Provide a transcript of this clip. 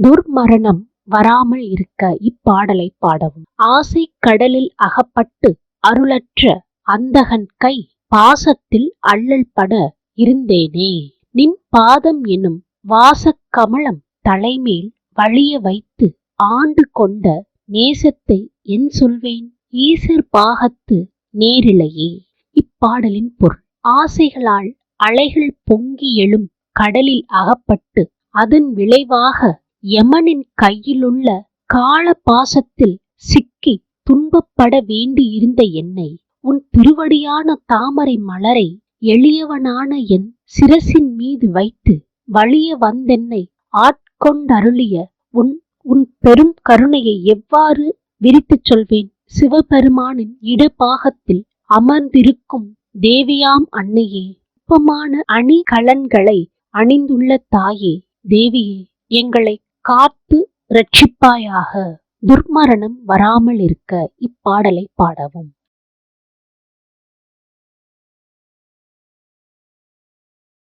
துர்மரணம் வராமல் இருக்க இப்பாடலை பாடவும். ஆசை கடலில் அகப்பட்டு அருளற்ற அந்தகன் கை பாசத்தில் அள்ளல் பட இருந்தேனே. நின் பாதம் எனும் வாசக்கமலம் தலைமேல் வழிய வைத்து ஆண்டு கொண்ட நேசத்தை என் சொல்வேன்? ஈசர் பாகத்து நேரிலையே. இப்பாடலின் பொருள். ஆசைகளால் அலைகள் பொங்கி எழும் கடலில் அகப்பட்டு அதன் விளைவாக யமனின் கையிலுள்ள கால பாசத்தில் சிக்கி துன்பப்பட வேண்டியிருந்த என்னை உன் திருவடியான தாமரை மலரை எளியவனான என் சிரசின் மீது வைத்து வழிய வந்தென்னை ஆட்கொண்டருளிய உன் உன் பெரும் கருணையை எவ்வாறு விரித்துச் சொல்வேன்? சிவபெருமானின் இடபாகத்தில் அமர்ந்திருக்கும் தேவியாம் அன்னையே நுட்பமான அணிகலன்களை அணிந்துள்ள தாயே தேவியே எங்களை காத்து ரட்சிப்பாயாக துர்மரணம் வராமல் இருக்க இப்பாடலை பாடவும்.